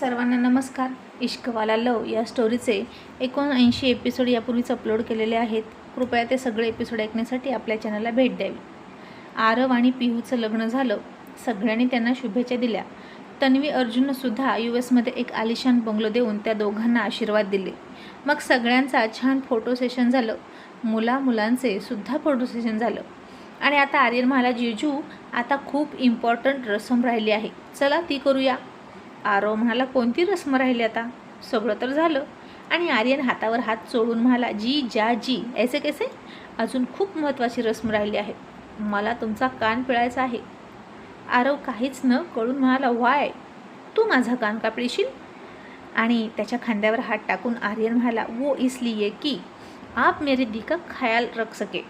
सर्वांना नमस्कार. इश्कवाला लव या स्टोरीचे एकोणऐंशी एपिसोड यापूर्वीच अपलोड केलेले आहेत. कृपया ते सगळे एपिसोड ऐकण्यासाठी आपल्या चॅनलला भेट द्यावी. आरव आणि पिहूचं लग्न झालं. सगळ्यांनी त्यांना शुभेच्छा दिल्या. तन्वी अर्जुनसुद्धा यू एसमध्ये एक आलिशान बंगलो देऊन त्या दोघांना आशीर्वाद दिले. मग सगळ्यांचा छान फोटो सेशन झालं. मुला मुलांचे सुद्धा फोटो सेशन झालं. आणि आता आर्यन महाला जेजू आता खूप इम्पॉर्टंट रसम राहिली आहे. चला ती करूया. आरव म्हणाला कोणती रस्म राहिली आता? सगळं तर झालं. आणि आर्यन हातावर हात चोळून म्हणाला जी जा जी. ऐसे कैसे? अजून खूप महत्त्वाची रस्म राहिली आहे. मला तुमचा कान पिळायचा आहे. आरव काहीच न कळून म्हणाला वाय तू माझा कान का पिळशील? आणि त्याच्या खांद्यावर हात टाकून आर्यन म्हणाला वो इसलिए की आप मेरे दी का ख्याल रख सके.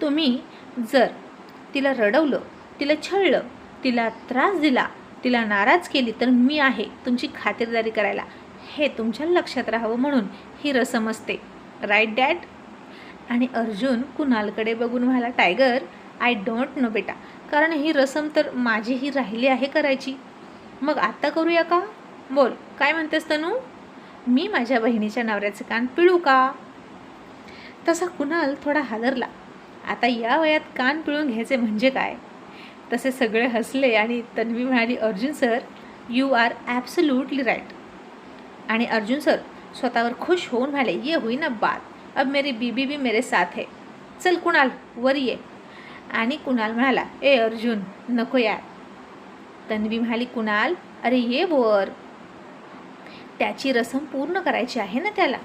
तुम्ही जर तिला रडवलं तिला छळलं तिला त्रास दिला तिला नाराज केली तर मी आहे तुमची खातिरदारी करायला. हे तुमच्या लक्षात राहावं म्हणून ही रसम असते. राईट डॅड आणि अर्जुन कुणालकडे बघून म्हणाला टायगर आय डोंट नो बेटा. कारण ही रसम तर माझीही राहिली आहे करायची. मग आत्ता करूया का? बोल काय म्हणतेस तनू? मी माझ्या बहिणीच्या नवऱ्याचे कान पिळू का? तसा कुणाल थोडा हादरला. आता या वयात कान पिळून घ्यायचे म्हणजे काय? तसे सगळे हसले आणि तन्वी म्हणाली Arjun sir you are absolutely right आणि अर्जुन सर स्वतःवर खुश होऊन म्हणाले ये हुई ना बात. अब मेरी बीबी भी मेरे साथ है. चल कुणाल वर ये. आणि कुणाल म्हणाला ए अर्जुन नको यार. तन्वी म्हणाली कुणाल अरे ये वर. त्याची रसम पूर्ण करायची आहे ना त्याला?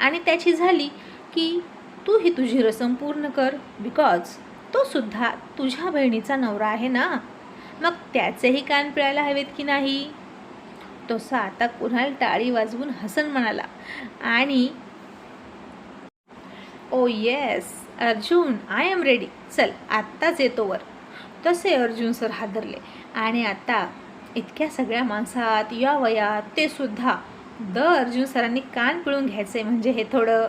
आणि त्याची झाली की तू ही तुझी रसम पूर्ण कर बिकॉज तो सुद्धा तुझ्या बहिणीचा नवरा आहे ना? मग त्याचेही कान पिळायला हवेत की नाही? तसा आता कुणाल टाळी वाजवून हसन म्हणाला. आणि ओ yes Arjun I am ready. चल आत्ताच येतो वर. तसे अर्जुन सर हादरले. आणि आता इतक्या सगळ्या माणसात या वयात ते सुद्धा द अर्जुन सरांनी कान पिळून घ्यायचे. म्हणजे हे थोडं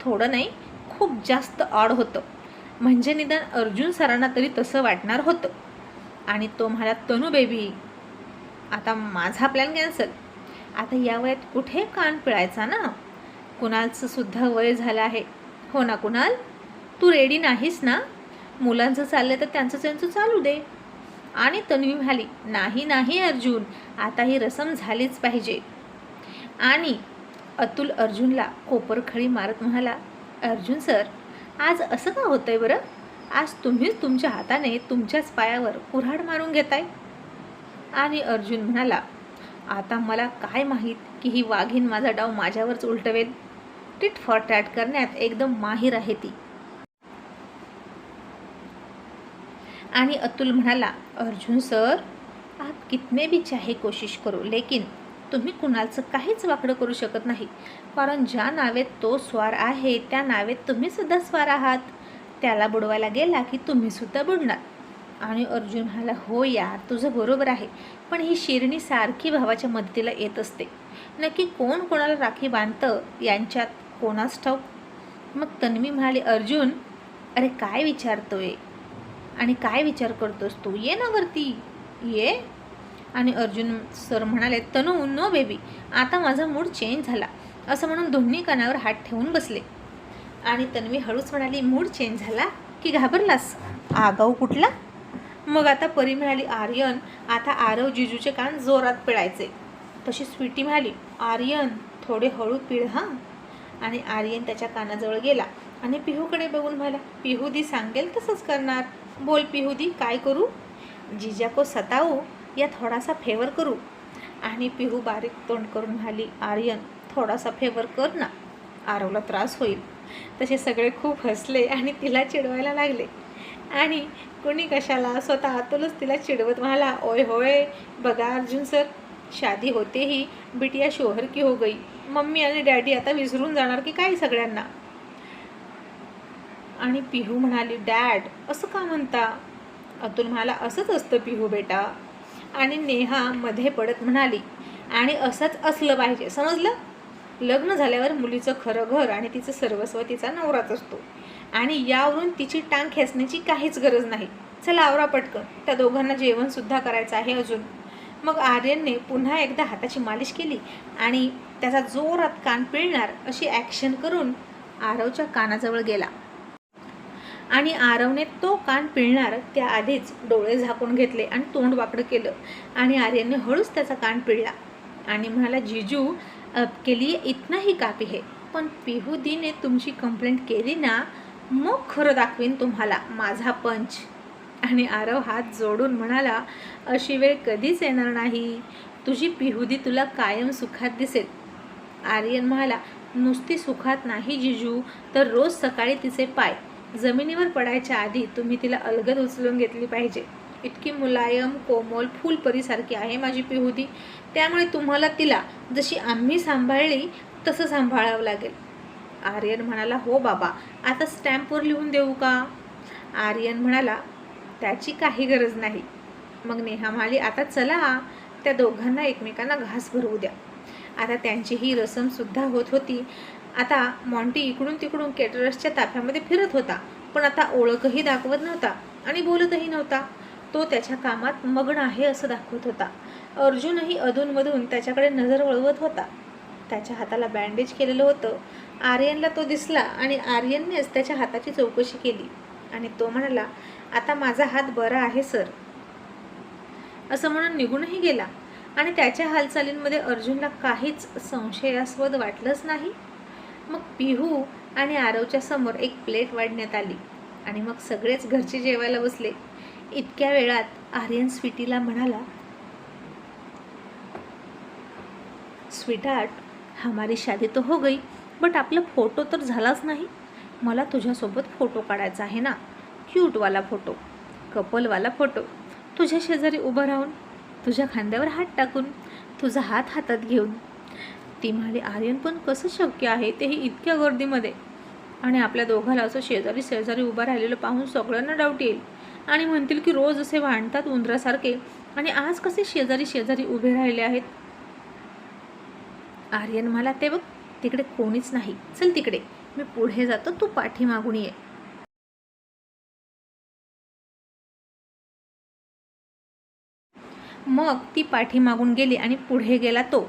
थोडं नाही खूप जास्त ऑड होतं. म्हणजे निदान अर्जुन सरांना तरी तसं वाटणार होतं. आणि तो म्हणाला तनू बेबी आता माझा प्लॅन कॅन्सल आता या वयात कुठे कान पिळायचा ना? कुणालचं सुद्धा वय झालं आहे. हो ना कुणाल? तू रेडी नाहीस ना? मुलांचं चाललं तर त्यांचं त्यांचं चालू दे. आणि तन्वी म्हणाली नाही नाही अर्जुन आता ही रसम झालीच पाहिजे. आणि अतुल अर्जुनला कोपरखळी मारत म्हणाला अर्जुन सर आज असं का होतंय बरं? आज तुम्हीच तुमच्या हाताने तुमच्याच पायावर कुऱ्हाड मारून घेताय. आणि अर्जुन म्हणाला आता मला काय माहीत की ही वाघीण माझा डाव माझ्यावरच उलटवेल? टिट फॉर टॅट करण्यात एकदम माहीर आहे ती. आणि अतुल म्हणाला अर्जुन सर आप कितने भी चाहे कोशिश करो लेकिन तुम्ही कुणाचं काहीच वाकडं करू शकत नाही. कारण ज्या नावेत तो स्वार आहे त्या नावेत तुम्ही सुद्धा स्वार आहात. त्याला बुडवायला गेला की तुम्ही सुद्धा बुडणार. आणि अर्जुन म्हणाला हो यार तुझं बरोबर आहे. पण ही शिरणी सारखी भावाच्या मदतीला येत असते. नक्की कोण कोणाला राखी बांधतं? यांच्यात कोणास ठाऊक? मग तन्वी म्हणाली अर्जुन अरे काय विचारतोय? आणि काय विचार करतोस तू? ये ना वरती. ये. आणि अर्जुन सर म्हणाले तनू नो बेबी आता माझा मूड चेंज झाला. असं म्हणून दोन्ही कानावर हात ठेवून बसले. आणि तन्वी हळूच म्हणाली मूड चेंज झाला की घाबरलास? आगाऊ कुठला? मग आता परी म्हणाली आर्यन आता आरव जिजूचे कान जोरात पिळायचे. तशी स्वीटी म्हणाली आर्यन थोडे हळू पिळ हां. आणि आर्यन त्याच्या कानाजवळ गेला आणि पिहूकडे बघून म्हणाला पिहूदी सांगेल तसंच करणार. बोल पिहूदी काय करू? जिजा को सतावू या थोडासा फेवर करू. आणि पिहू बारीक तोंड करून म्हणाली आर्यन थोडासा फेवर कर ना. आरवला त्रास होईल. तसे सगळे खूप हसले आणि तिला चिडवायला लागले. आणि कोणी कशाला स्वतः आतूनच तिला चिडवत म्हणाला ओय होय बघा अर्जुन सर शादी होते ही बिटिया शोहर की हो गई. मम्मी आणि डॅडी आता विसरून जाणार की काय सगळ्यांना? आणि पिहू म्हणाली डॅड असं का म्हणता? अतुल म्हणाला असंच असतं पिहू बेटा. आणि नेहा मध्ये पडत म्हणाली आणि असंच असलं पाहिजे. समजलं? लग्न झाल्यावर मुलीचं खरं घर आणि तिचं सर्वस्व तिचा नवराच असतो. आणि यावरून तिची टांग खेचण्याची काहीच गरज नाही. चला आवरा पटकन. त्या दोघांना जेवणसुद्धा करायचं आहे अजून. मग आर्यनने पुन्हा एकदा हाताची मालिश केली आणि त्याचा जोरात कान पिळणार अशी ॲक्शन करून आरवच्या कानाजवळ गेला. आणि आरवने तो कान पिळणार त्याआधीच डोळे झाकून घेतले आणि तोंड वाकडं केलं. आणि आर्यनने हळूच त्याचा कान पिळला. आणि म्हणाला जिजू केली के लिए इतना ही. पण पिहुदीने तुमची कंप्लेंट केली ना मग खरं दाखवीन तुम्हाला माझा पंच. आणि आरव हात जोडून म्हणाला अशी वेळ कधीच येणार नाही. तुझी पिहुदी तुला कायम सुखात दिसेल. आर्यन म्हणाला नुसती सुखात नाही जिजू. तर रोज सकाळी तिचे पाय जमिनीवर पडायच्या आधी तुम्ही तिला अलगद उचलून घेतली पाहिजे. इतकी मुलायम कोमल फुलपरीसारखी आहे माझी पिहुदी. त्यामुळे तुम्हाला तिला जशी आम्ही सांभाळली तसं सांभाळावं लागेल. आर्यन म्हणाला हो बाबा आता स्टॅम्पवर लिहून देऊ का? आर्यन म्हणाला त्याची काही गरज नाही. मग नेहा म्हणाली आता चला त्या दोघांना एकमेकांना घास भरवू द्या. आता त्यांची ही रसमसुद्धा होत होती. आता मॉन्टी इकडून तिकडून केटरसच्या ताफ्यामध्ये फिरत होता पण आता ओळखही दाखवत नव्हता आणि बोलतही नव्हता. तो त्याच्या कामात मग्न आहे असं दाखवत होता. अर्जुनही अधूनमधून त्याच्याकडे नजर वळवत होता. त्याच्या हाताला बँडेज केलेलं होतं. आर्यनला तो दिसला आणि आर्यननेच त्याच्या हाताची चौकशी केली. आणि तो म्हणाला आता माझा हात बरा आहे सर. असं म्हणून निघूनही गेला. आणि त्याच्या हालचालींमध्ये अर्जुनला काहीच संशयास्पद वाटलंच नाही. मग पिहू आणि आरवच्या समोर एक प्लेट वाढण्यात आली आणि मग सगळेच घरचे जेवायला बसले. इतक्या वेळात आर्यन स्वीटीला म्हणाला स्वीटार्ट हमारी शादी तो हो गई बट आपला फोटो तर झालाच नाही. मला तुझ्यासोबत फोटो काढायचा आहे ना? क्यूटवाला फोटो कपलवाला फोटो. तुझ्या शेजारी उभं राहून तुझ्या खांद्यावर हात टाकून तुझा हात हातात घेऊन ती म्हणाली आर्यन पण कसं शक्य आहे? तेही इतक्या गर्दीमध्ये. आणि आपल्या दोघाला असं शेजारी शेजारी उभं राहिलेलं पाहून सगळ्यांना डाऊट येईल. आणि म्हणतील की रोज असे भांडतात उंदरासारखे. आणि आज कसे शेजारी शेजारी उभे राहिले आहेत? आर्यन मला ते बघ तिकडे कोणीच नाही. चल तिकडे. मी पुढे जातो. तू पाठीमागून ये. मग ती पाठीमागून गेली आणि पुढे गेला तो.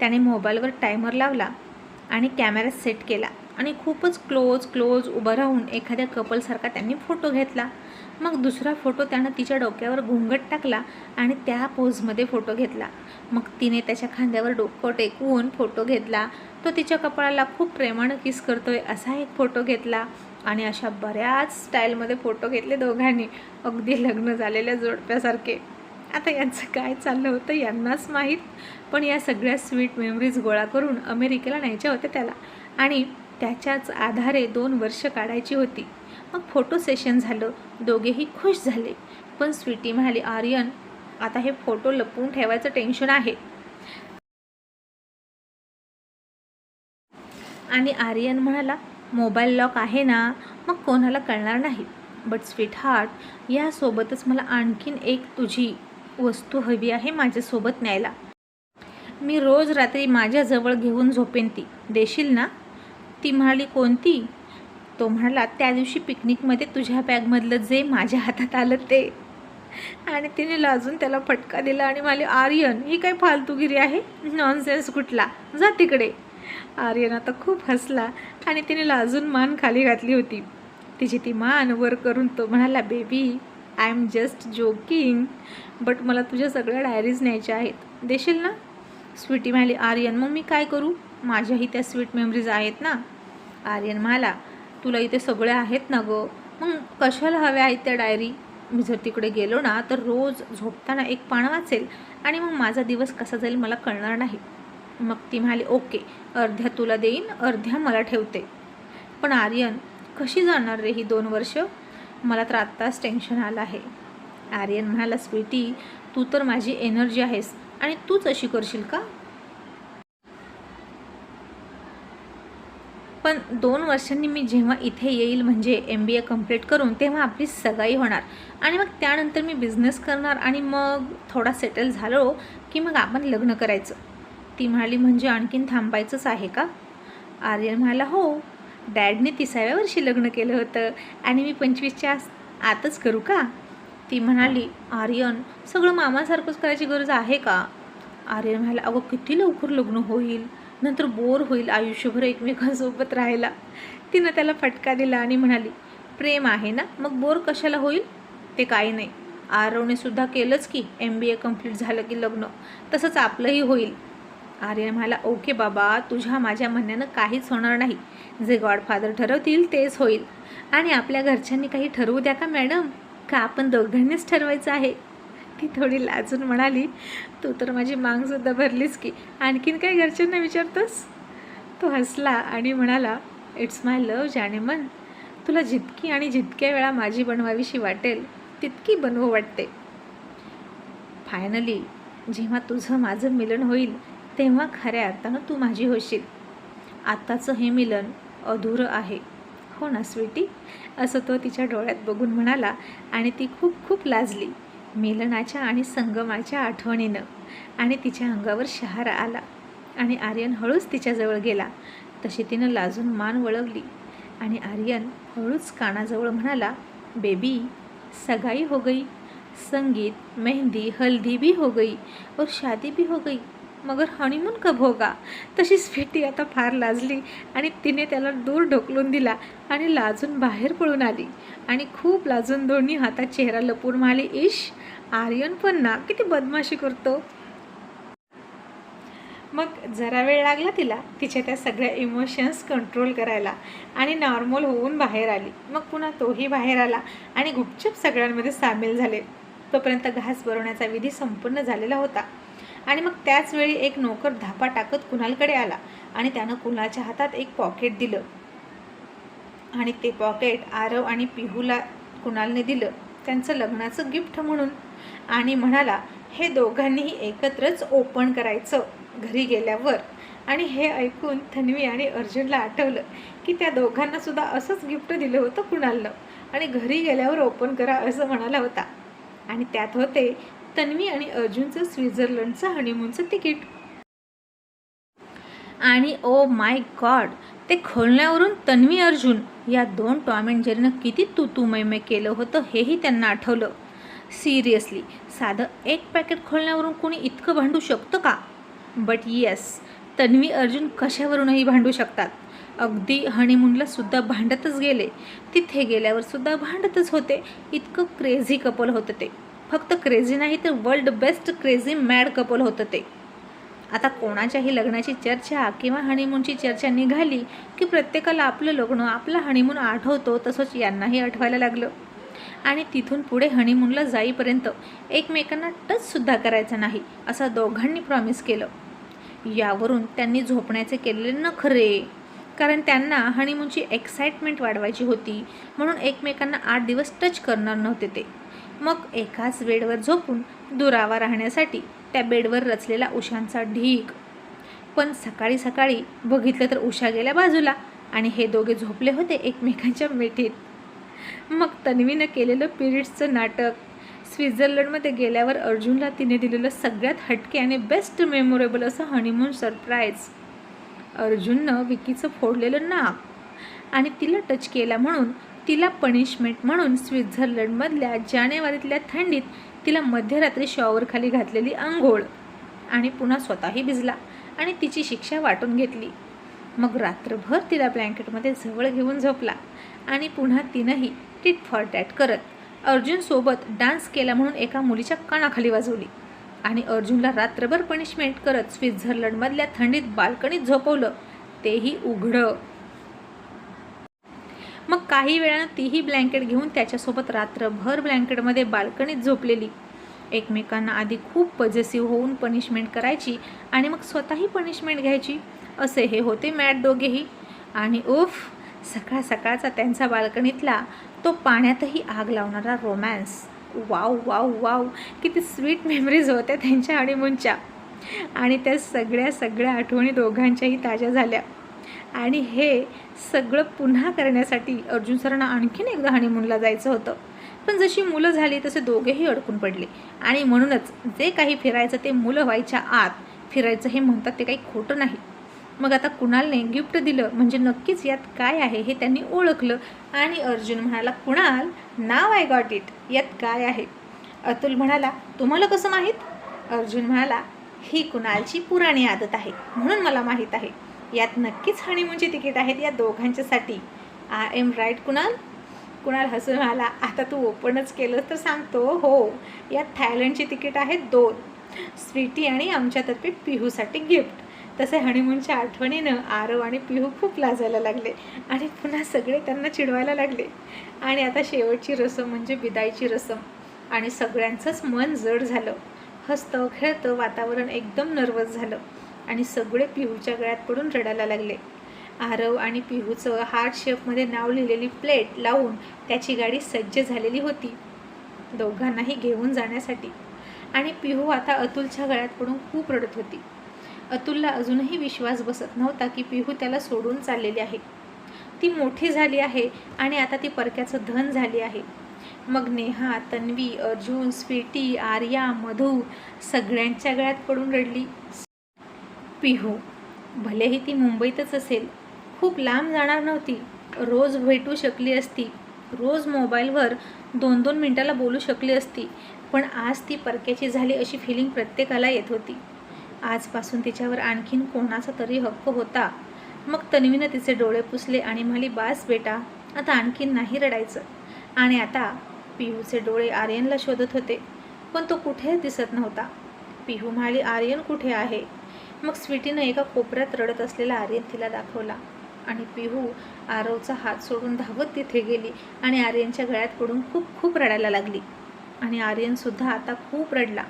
त्याने मोबाईलवर टायमर लावला आणि कॅमेरा सेट केला आणि खूपच क्लोज क्लोज उभं राहून एखाद्या कपलसारखा त्यांनी फोटो घेतला. मग दुसरा फोटो त्यानं तिच्या डोक्यावर घुंगट टाकला आणि त्या पोजमध्ये फोटो घेतला. मग तिने त्याच्या खांद्यावर डोकं टेकवून फोटो घेतला. तो तिच्या कपाळाला खूप प्रेमानं किस करतोय असा एक फोटो घेतला आणि अशा बऱ्याच स्टाईलमध्ये फोटो घेतले दोघांनी. अगदी लग्न झालेल्या जोडप्यासारखे. आता यांचं काय चाललं होतं यांनाच माहीत. पण या सगळ्या स्वीट मेमरीज गोळा करून अमेरिकेला न्यायच्या होत्या त्याला. आणि त्याच्याच आधारे दोन वर्ष काढायची होती. मग फोटो सेशन झालं. दोघेही खुश झाले. पण स्वीटी म्हणाली आर्यन आता हे फोटो लपवून ठेवायचं टेन्शन आहे. आणि आर्यन म्हणाला मोबाईल लॉक आहे ना? मग कोणाला कळणार नाही. बट स्वीट हार्ट यासोबतच मला आणखीन एक तुझी वस्तू हवी आहे माझ्यासोबत न्यायला. मी रोज रात्री माझ्याजवळ घेऊन झोपेन ती. देशील ना? ती म्हणाली कोणती? तो म्हणाला त्या दिवशी पिकनिकमध्ये तुझ्या बॅगमधलं जे माझ्या हातात आलं ते. आणि तिने लाजून त्याला फटका दिला आणि म्हणाली आर्यन ही काय फालतूगिरी आहे? नॉनसेन्स कुठला? जा तिकडे. आर्यन आता खूप हसला आणि तिने लाजून मान खाली घातली होती. तिची ती मान वर करून तो म्हणाला baby I am just joking but मला तुझ्या सगळ्या डायरीज न्यायच्या आहेत. देशील ना? स्वीटी म्हणाली आर्यन मग मी काय करू? माझ्याही त्या स्वीट मेमरीज आहेत ना? आर्यन म्हणाला तुला इथे सगळे आहेत ना गं? मग कशाला हव्या आहेत त्या डायरी? मी जर तिकडे गेलो ना तर रोज झोपताना एक पान वाचेल आणि मग माझा दिवस कसा जाईल मला कळणार नाही. मग ती म्हणाली ओके अर्ध्या तुला देईन अर्ध्या मला ठेवते. पण आर्यन कशी जाणार रे ही दोन वर्ष? मला तर आत्ताच टेन्शन आलं आहे. आर्यन म्हणाला स्वीटी तू तर माझी एनर्जी आहेस आणि तूच अशी करशील का? पण दोन वर्षांनी मी जेव्हा इथे येईल म्हणजे एम बी ए कंप्लीट करून तेव्हा आपली सगाई होणार. आणि मग त्यानंतर मी बिझनेस करणार आणि मग थोडा सेटल झालो की मग आपण लग्न करायचं. ती म्हणाली म्हणजे आणखीन थांबायचंच आहे का? आर्यन म्हणाला हो डॅडने तिसाव्या वर्षी लग्न केलं होतं आणि मी पंचवीसच्या आतच करू का? ती म्हणाली आर्यन सगळं मामासारखंच करायची गरज आहे का? आर्यन म्हणाला अगं किती लवकर लग्न होईल? नंतर बोर होईल आयुष्यभर एकमेकांसोबत राहायला. तिनं त्याला फटका दिला आणि म्हणाली प्रेम आहे ना? मग बोर कशाला होईल? ते काही नाही. आरवने सुद्धा केलंच की एम बी ए कंप्लीट झालं की लग्न. तसंच आपलंही होईल. आर्य म्हणाला ओके बाबा तुझ्या माझ्या म्हणण्यानं काहीच होणार नाही. जे गॉडफादर ठरवतील तेच होईल. आणि आपल्या घरच्यांनी काही ठरवू द्या का मॅडम? का आपण दोघांनीच ठरवायचं आहे? ती थोडी लाजून म्हणाली तू तर माझी मागसुद्धा भरलीस की. आणखीन काय घरच्यांना विचारतोस? तो हसला आणि म्हणाला इट्स माय लव जाणे मन तुला जितकी आणि जितक्या वेळा माझी बनवावीशी वाटेल तितकी बनवू वाटते. फायनली जेव्हा तुझं माझं मिलन होईल तेव्हा खऱ्या अर्थानं तू माझी होशील. आत्ताचं हे मिलन अधुरं आहे. हो ना स्वीटी? असं तो तिच्या डोळ्यात बघून म्हणाला आणि ती खूप खूप लाजली. मिलनाच्या आणि संगमाच्या आठवणीनं. आणि तिच्या अंगावर शहारा आला. आणि आर्यन हळूच तिच्याजवळ गेला. तशी तिनं लाजून मान वळवली. आणि आर्यन हळूच कानाजवळ म्हणाला बेबी सगाई हो गई. संगीत मेहंदी हल्दी भी हो गई और शादी भी हो गई. मगर हनीमून कब होगा? तशी स्वीटी आता फार लाजली आणि तिने त्याला दूर ढोकलून दिला आणि लाजून बाहेर पळून आली. आणि खूप लाजून दोन्ही हातात चेहरा लपून म्हणाली इश आर्यन पण ना किती बदमाशी करतो. मग जरा वेळ लागला तिला तिच्या त्या सगळ्या इमोशन्स कंट्रोल करायला आणि नॉर्मल होऊन बाहेर आली. मग पुन्हा तोही बाहेर आला आणि गुपचूप सगळ्यांमध्ये सामील झाले. तोपर्यंत घास भरवण्याचा विधी संपूर्ण झालेला होता. आणि मग त्याचवेळी एक नोकर धापा टाकत कुणालकडे आला आणि त्यानं कुणालच्या हातात एक पॉकेट दिलं. आणि ते पॉकेट आरव आणि पिहूला कुणालने दिलं. त्यांचं लग्नाचं गिफ्ट म्हणून. आणि म्हणाला हे दोघांनीही एकत्रच ओपन करायचं घरी गेल्यावर. आणि हे ऐकून थन्वी आणि अर्जुनला आठवलं की त्या दोघांना सुद्धा असंच गिफ्ट दिलं होतं कुणालनं. आणि घरी गेल्यावर ओपन करा असं म्हणाला होता. आणि त्यात होते तन्वी आणि अर्जुनचं स्वित्झर्लंडचं हनीमूनचं तिकीट. आणि ओ माय गॉड ते खोलण्यावरून तन्वी अर्जुन या दोन टॉम अँड जेरीनं किती तू तू केलं होतं हेही त्यांना आठवलं. सिरियसली साधं एक पॅकेट खोलण्यावरून कोणी इतकं भांडू शकतं का? बट येस तन्वी अर्जुन कशावरूनही भांडू शकतात. अगदी हनीमूनला सुद्धा भांडतच गेले. तिथे गेल्यावर सुद्धा भांडतच होते. इतकं क्रेझी कपल होतं ते. फक्त क्रेझी नाही तर world best crazy mad couple होतं ते. आता कोणाच्याही लग्नाची चर्चा किंवा हनीमूनची चर्चा निघाली की प्रत्येकाला आपलं लग्न आपला हनीमून आठवतो तसंच यांनाही आठवायला लागलं. आणि तिथून पुढे हनीमूनला जाईपर्यंत एकमेकांना टचसुद्धा करायचं नाही असं दोघांनी प्रॉमिस केलं. यावरून त्यांनी झोपण्याचे केलेले नखरे कारण त्यांना हनीमूनची एक्साइटमेंट वाढवायची होती म्हणून एकमेकांना आठ दिवस टच करणार नव्हते ते. मग एकाच बेडवर झोपून दुरावा राहण्यासाठी त्या बेडवर रचलेला उशांचा ढीक पण सकाळी सकाळी बघितलं तर उषा गेल्या बाजूला आणि हे दोघे झोपले होते एकमेकांच्या मिठीत. मग तन्वीनं केलेलं पिरियड्सचं नाटक स्वित्झर्लंडमध्ये गेल्यावर अर्जुनला तिने दिलेलं सगळ्यात हटके आणि बेस्ट मेमोरेबल असं हनीमून सरप्राईज अर्जुननं विकीचं फोडलेलं नाक आणि तिला टच केला म्हणून तिला पनिशमेंट म्हणून स्वित्झर्लंडमधल्या जानेवारीतल्या थंडीत तिला मध्यरात्री शॉवरखाली घातलेली आंघोळ आणि पुन्हा स्वतःही भिजला आणि तिची शिक्षा वाटून घेतली. मग रात्रभर तिला ब्लँकेटमध्ये जवळ घेऊन झोपला आणि पुन्हा तिनंही टिट फॉर टॅट करत अर्जुनसोबत डान्स केला म्हणून एका मुलीच्या कानाखाली वाजवली. आणि अर्जुनला रात्रभर पनिशमेंट करत स्वित्झर्लंडमधल्या थंडीत बाल्कनीत झोपवलं. तेही उघडं. मग काही वेळानं तीही ब्लँकेट घेऊन त्याच्यासोबत रात्रभर ब्लँकेटमध्ये बाल्कनीत झोपलेली. एकमेकांना आधी खूप पजेसिव्ह होऊन पनिशमेंट करायची आणि मग स्वतःही पनिशमेंट घ्यायची. असे हे होते मॅट दोघेही. आणि उफ सकाळ सकाळचा त्यांचा बाल्कनीतला तो पाण्यातही आग लावणारा रोमॅन्स वाव वाव वाव किती स्वीट मेमरीज होत्या त्यांच्या हनीमूनच्या आणि त्या सगळ्या सगळ्या आठवणी दोघांच्याही ताज्या झाल्या. आणि हे सगळं पुन्हा करण्यासाठी अर्जुन सरांना आणखीन एकदा हनीमूनला जायचं होतं. पण जशी मुलं झाली तसे दोघेही अडकून पडले. आणि म्हणूनच जे काही फिरायचं ते मुलं व्हायच्या आत फिरायचं हे म्हणतात ते काही खोटं नाही. मग आता कुणालने गिफ्ट दिलं म्हणजे नक्कीच यात काय आहे हे त्यांनी ओळखलं. आणि अर्जुन म्हणाला कुणाल नाव आय गॉट इट. यात काय आहे? अतुल म्हणाला तुम्हाला कसं माहीत? अर्जुन म्हणाला ही कुणालची पुराणी आदत आहे. म्हणून मला माहीत आहे. यात नक्कीच हनीमूनची तिकीट आहेत. या दोघांच्यासाठी I am right Kunal? Kunal हसून आला आता तू ओपनच केलं तर सांगतो. हो यात थायलंडची तिकीट आहेत दोन. स्वीटी आणि आमच्यातर्फे पिहूसाठी गिफ्ट. तसे हनीमूनच्या आठवणीनं आरव आणि पिहू खूप लाजायला लागले आणि पुन्हा सगळे त्यांना चिडवायला लागले. आणि आता शेवटची रसम म्हणजे विदाईची रसम. आणि सगळ्यांचंच मन जड झालं. हसतं खेळतं वातावरण एकदम नर्वस झालं. आणि सगळे पिहूच्या गळ्यात पडून रडायला लागले. आरव आणि पिहूचं हार्ट शेपमध्ये नाव लिहिलेली प्लेट लावून त्याची गाडी सज्ज झालेली होती दोघांनाही घेऊन जाण्यासाठी. आणि पिहू आता अतुलच्या गळ्यात पडून खूप रडत होती. अतुलला अजूनही विश्वास बसत नव्हता की पिहू त्याला सोडून चाललेली आहे. ती मोठी झाली आहे आणि आता ती परक्याचं धन झाली आहे. मग नेहा तन्वी अर्जुन स्वीटी आर्या मधू सगळ्यांच्या गळ्यात पडून रडली. पिहू. भलेही ती मुंबईतच असेल खूप लांब जाणार नव्हती. रोज भेटू शकली असती. रोज मोबाईलवर दोन दोन मिनटाला बोलू शकली असती. पण आज ती परक्याची झाली अशी फिलिंग प्रत्येकाला येत होती. आजपासून तिच्यावर आणखीन कोणाचा तरी हक्क होता. मग तन्वीनं तिचे डोळे पुसले आणि म्हणाली बास बेटा आता आणखीन नाही रडायचं. आणि आता पिहूचे डोळे आर्यनला शोधत होते पण तो कुठेच दिसत नव्हता. पिहू म्हणाली आर्यन कुठे आहे? मग स्वीटीनं एका कोपऱ्यात रडत असलेला आर्यन तिला दाखवला. आणि पिहू आरवचा हात सोडून धावत तिथे गेली आणि आर्यनच्या गळ्यात पडून खूप खूप रडायला लागली. आणि आर्यनसुद्धा आता खूप रडला.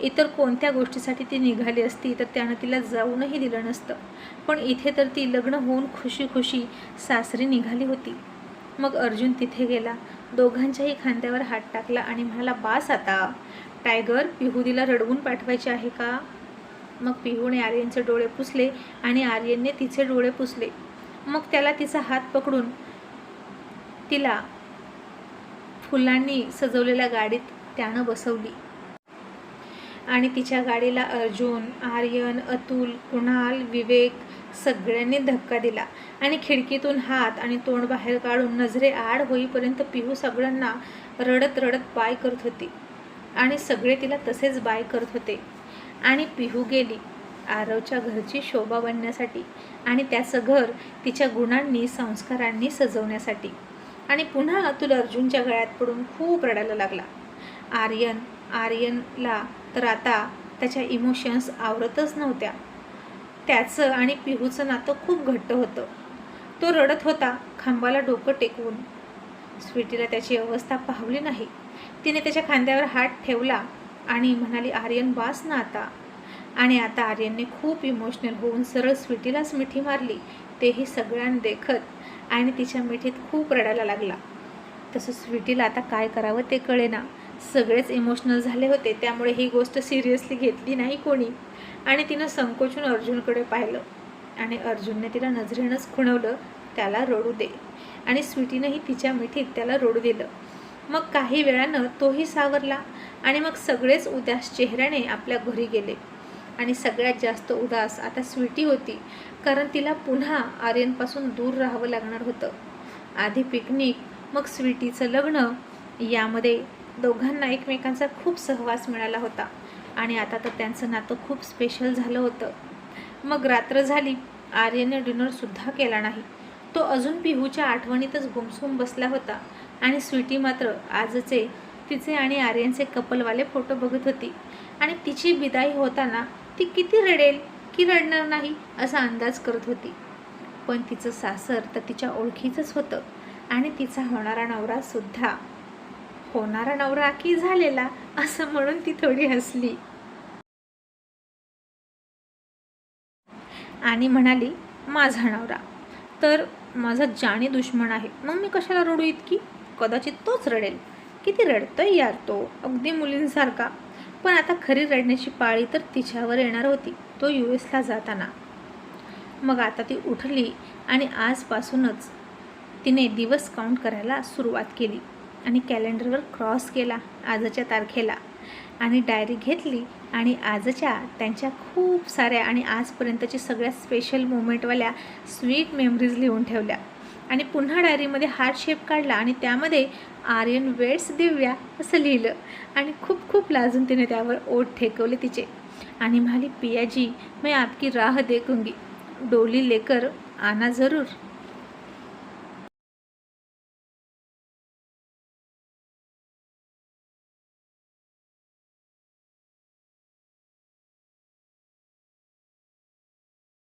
इतर कोणत्या गोष्टीसाठी ती निघाली असती तर त्यानं तिला जाऊनही दिलं नसतं. पण इथे तर ती लग्न होऊन खुशी खुशी सासरी निघाली होती. मग अर्जुन तिथे गेला. दोघांच्याही खांद्यावर हात टाकला आणि म्हणाला बास आता. टायगर पिहुदीला रडवून पाठवायचे आहे का? मग पिहूने आर्यनचे डोळे पुसले आणि आर्यनने तिचे डोळे पुसले. मग त्याला तिचा हात पकडून तिला फुलांनी सजवलेल्या गाडीत त्यानं बसवली. आणि तिच्या गाडीला अर्जुन आर्यन अतुल कुणाल विवेक सगळ्यांनी धक्का दिला. आणि खिडकीतून हात आणि तोंड बाहेर काढून नजरे आड होईपर्यंत पिहू सगळ्यांना रडत रडत बाय करत होती. आणि सगळे तिला तसेच बाय करत होते. आणि पिहू गेली. आरवच्या घरची शोभा बनण्यासाठी आणि त्याचं घर तिच्या गुणांनी संस्कारांनी सजवण्यासाठी. आणि पुन्हा अतुल अर्जुनच्या गळ्यात पडून खूप रडायला लागला. आर्यन आर्यनला तर आता त्याच्या इमोशन्स आवरतच नव्हत्या. त्याचं आणि पिहूचं नातं खूप घट्ट होतं. तो रडत होता खांबाला डोकं टेकवून. स्वीटीला त्याची अवस्था पाहली नाही. तिने त्याच्या खांद्यावर हात ठेवला आणि म्हणाली आर्यन बास ना आता. आणि आता आर्यनने खूप इमोशनल होऊन सरळ स्वीटीलाच मिठी मारली. तेही सगळ्यांना देखत आणि तिच्या मिठीत खूप रडायला लागला. तसं स्वीटीला आता काय करावं ते कळेना. सगळेच इमोशनल झाले होते त्यामुळे ही गोष्ट सिरियसली घेतली नाही कोणी. आणि तिनं संकोचून अर्जुनकडे पाहिलं. आणि अर्जुनने तिला नजरेनंच खुणवलं त्याला रडू दे. आणि स्वीटीनंही तिच्या मिठीत त्याला रडू दिलं. मग काही वेळानं तोही सावरला आणि मग सगळेच उदास चेहऱ्याने आपल्या घरी गेले. आणि सगळ्यात जास्त उदास आता स्वीटी होती कारण तिला पुन्हा आर्यनपासून दूर राहावं लागणार होतं. आधी पिकनिक मग स्वीटीचं लग्न यामध्ये दोघांना एकमेकांचा खूप सहवास मिळाला होता आणि आता तर त्यांचं नातं खूप स्पेशल झालं होतं. मग रात्र झाली आर्यने डिनरसुद्धा केला नाही. तो अजून पिहूच्या आठवणीतच गुमसूम बसला होता आणि स्वीटी मात्र आजचे तिचे आणि आर्यनचे कपलवाले फोटो बघत होती. आणि तिची बिदाई होताना ती किती रडेल की रडणार नाही असा अंदाज करत होती. पण तिचं सासर तर तिच्या ओळखीचंच होतं आणि तिचा होणारा नवरासुद्धा होणारा नवरा की झालेला असं म्हणून ती थोडी हसली. आणि म्हणाली माझा नवरा. तर माझा जाणी दुश्मन आहे. मग मी कशाला रडू इतकी? कदाचित तोच रडेल. किती रडतोय यार तो अगदी मुलींसारखा. पण आता खरी रडण्याची पाळी तर तिच्यावर येणार होती तो यू एसला जाताना. मग आता ती उठली आणि आजपासूनच तिने दिवस काउंट करायला सुरुवात केली आणि कॅलेंडरवर क्रॉस केला आजच्या तारखेला. आणि डायरी घेतली आणि आजच्या त्यांच्या खूप साऱ्या आणि आजपर्यंतची सगळ्या स्पेशल मोमेंटवाल्या स्वीट मेमरीज लिहून ठेवल्या. आणि पुन्हा डायरीमध्ये हार्ट शेप काढला आणि त्यामध्ये आर्यन वेट्स दिव्या असं लिहिलं. आणि खूप खूप लाजून तिने त्यावर ओठ ठेकवले तिचे. आणि म्हणाली पियाजी मैं आपकी राह देखूंगी. डोली लेकर आना जरूर.